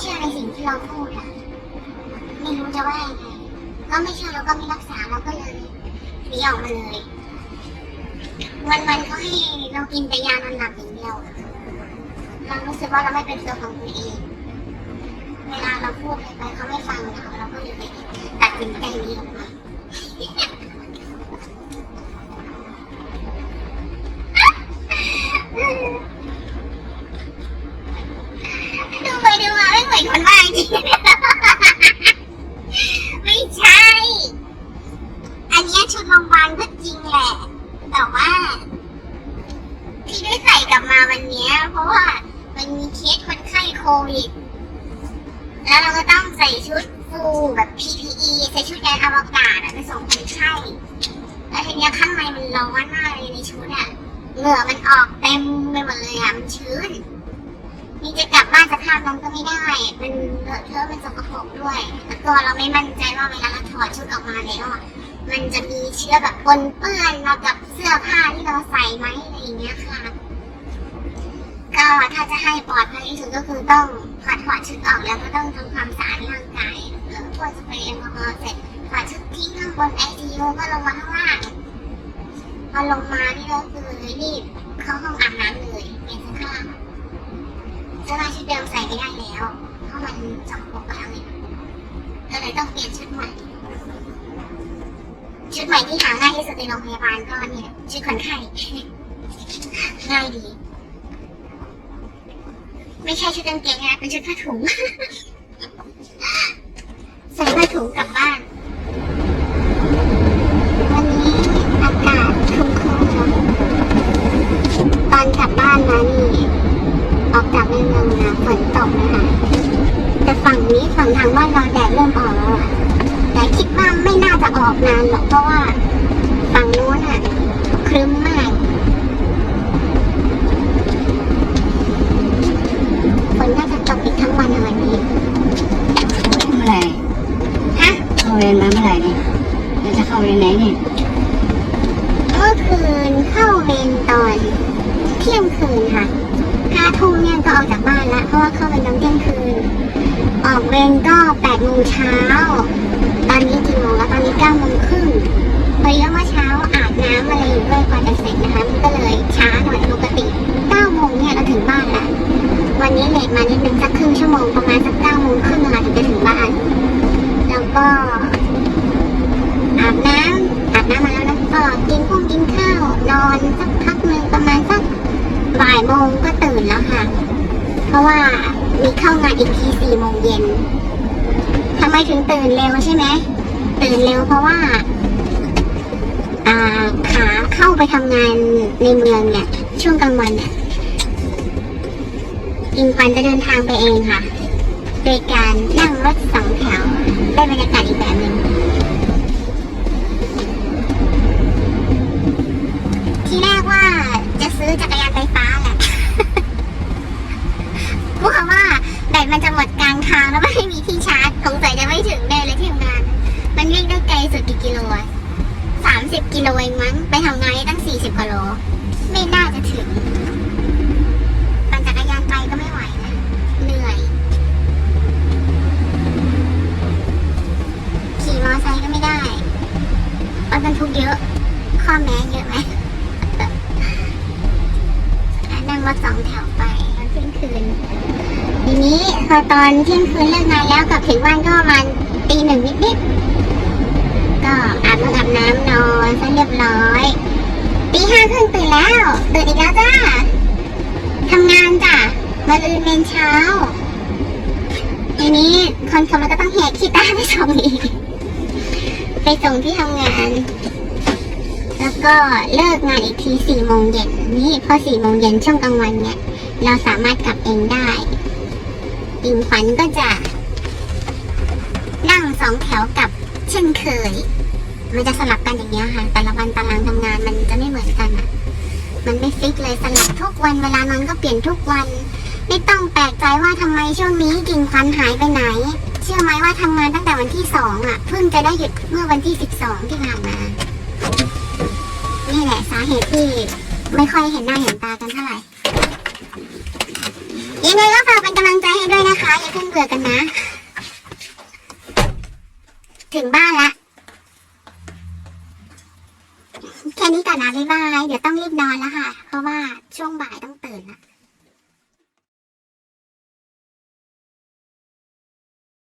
เชื่อในสิ่งที่เราพูดอะไม่รู้จะว่ายัไงก็ไม่เชื่อแล้วก็ไม่รักษาเราก็เลยหนีออกมาเลยวันวันเขาให้เรากินแต่ยานอนหลับอย่างเดียวเรารู้สึกว่าเราไม่เป็นตัวของตัวเองเวลาเราพูดไปเขาไม่ฟังเราเราก็เลยตัดสินใจนี้ออกมา เหมือนคนบ้าจริงไม่ใช่ อันนี้ชุดโรงพยาบาลก็จริงแหละ แต่ว่า ที่ได้ใส่กลับมาวันนี้เพราะว่ามันมีเคสคนไข้โควิด แล้วเราก็ต้องใส่ชุดฟูแบบ PPE ใส่ชุดยานอวกาศอะไปส่งคนไข้ แล้วทีนี้ข้างในมันร้อนมากเลยในชุดอะเหงื่อมันออกเต็มไปหมดเลยอะมันชื้น นี่จะกลับบ้านสภาพนั้นก็ไม่ได้ มันเลอะเทอะมันสกปรกด้วยแล้วก็เราไม่มั่นใจว่าเวลาเราถอดชุดออกมาแล้วอะมันจะมีเชื้อแบบปนเปื้อนมากับเสื้อผ้าที่เราใส่ไหมอะไรอย่างเงี้ยค่ะ ก็ถ้าจะให้ปลอดภัยที่สุดก็คือต้องถอดถอดชุดออกแล้วก็ต้องทำความสะอาดร่างกายเรื่อพ่นสเปรย์แอลกอฮอล์เสร็จถอดชุดทิ้งข้างบนไอซียูก็ลงมาข้างล่างพอลงมานี่ก็คือรีบเข้าห้องอาบน้ำเลย เสื้อผ้าชุดเดิมใส่ไม่ได้แล้วเพราะมันสกปรกแล้วเนี่ยก็เลยต้องเปลี่ยนชุดใหม่ ชุดใหม่ที่หาง่ายที่สุดในโรงพยาบาลก็เนี่ยชุดคนไข้ง่ายดี ไม่ใช่ชุดกางเกงนะเป็นชุดผ้าถุง ใส่ผ้าถุงกลับบ้าน ฝนตกนะคะแต่ฝั่งนี้ฝั่งทางบ้านเราแดดเริ่มออกแล้วอะแต่คิดว่าไม่น่าจะออกนานหรอกเพราะว่าฝั่งนู้นอะครึ้มมากฝนน่าจะตกอีกทั้งวันในวันนี้เมื่อไหร่ฮะเข้าเรียนมาเมื่อไหร่เนี่ยเราจะเข้าเรียนไหนเนี่ยเมื่อคืนเข้าเวรตอนเที่ยงคืนค่ะห้าทุ่มเนี่ยก็ออกจากบ้านละเพราะว่าเข้าเวรตอนเที่ยงคืน ออกเวรก็แปดโมงเช้า ตอนนี้กี่โมงแล้วตอนนี้เก้าโมงครึ่งพอดีว่าเมื่อเช้าอาบน้ำอะไรอยู่ด้วยกว่าจะเสร็จนะคะมันก็เลยช้าหน่อยปกติเก้าโมงเนี่ยเราถึงบ้านละวันนี้เลทมานิดนึงสักครึ่งชั่วโมงประมาณสักเก้าโมงครึ่งค่ะถึงจะถึงบ้าน แล้วก็อาบน้ำอาบน้ำมาแล้วแล้วก็กินพวกกินข้าวนอนสักพักหนึ่งประมาณสักบ่ายโมงื่นแล้วค่ะ เพราะว่ามีเข้างานอีกทีสี่โมงเย็นทำไมถึงตื่นเร็วใช่ไหมตื่นเร็วเพราะว่าอ่าขาเข้าไปทำงานในเมืองเนี่ย ช่วงกลางวันเนี่ยอิงปันจะเดินทางไปเองค่ะ โดยการนั่งรถสองแถวได้บรรยากาศอีกแบบหนึ่งางทางแล้วไม่มีที่ชาร์จสงสัยจะไม่ถึงได้เลยที่ทำงาน มันวิ่งได้ไกลสุดกี่กิโลสามสิบกิโลเองมั้ง ไปทำงานได้ตั้งสี่สิบกิโล ไม่น่าจะถึงปั่นจักรยานไปก็ไม่ไหวนะเหนื่อย ขี่มอเตอร์ไซค์ก็ไม่ได้รถบรรทุกเยอะ ข้อแม้เยอะไหมนั่งรถสองแถวไปตอนเที่ยงคืน ทีนี้พอตอนเที่ยงคืนเลิกงานแล้วกลับถึงบ้านก็ประมาณตีหนึ่งนิดๆก็อาบน้ำอาบน้ำนอนซะเรียบร้อยตีห้าครึ่งตื่นแล้วตื่นอีกแล้วจ้าทำงานจ้ะมาลืนเมนเช้าทีนี้คนขับรถก็ต้องแหกขี้ตาไปส่งอีกไปส่งที่ทำงานแล้วก็เลิกงานอีกทีสี่โมงเย็นนี่พอสี่โมงเย็นช่วงกลางวันเนี่ย เราสามารถกลับเองได้ อิงฝันก็จะ นั่งสองแถวกับเช่นเคย มันจะสลับกันอย่างเงี้ยค่ะ แต่ละวันตารางทำงานมันจะไม่เหมือนกันอะมันไม่ฟิกเลยสลับทุกวันเวลานอนก็เปลี่ยนทุกวัน ไม่ต้องแปลกใจว่าทำไมช่วงนี้กิ่งควันหายไปไหน เชื่อไหมว่าทำงานตั้งแต่วันที่สองอะ เพิ่งจะได้หยุดเมื่อวันที่สิบสองที่ผ่านมา นี่แหละสาเหตุที่ไม่ค่อยเห็นหน้าเห็นตากันเท่าไหร่ยังไงก็ฝากเป็นกำลัง ด้วยนะคะอย่าเพิ่งเบื่อกันนะ ถึงบ้านละแค่นี้ก่อนนะบ๊ายบาย เดี๋ยวต้องรีบนอนแล้วค่ะ เพราะว่าช่วงบ่ายต้องตื่นละ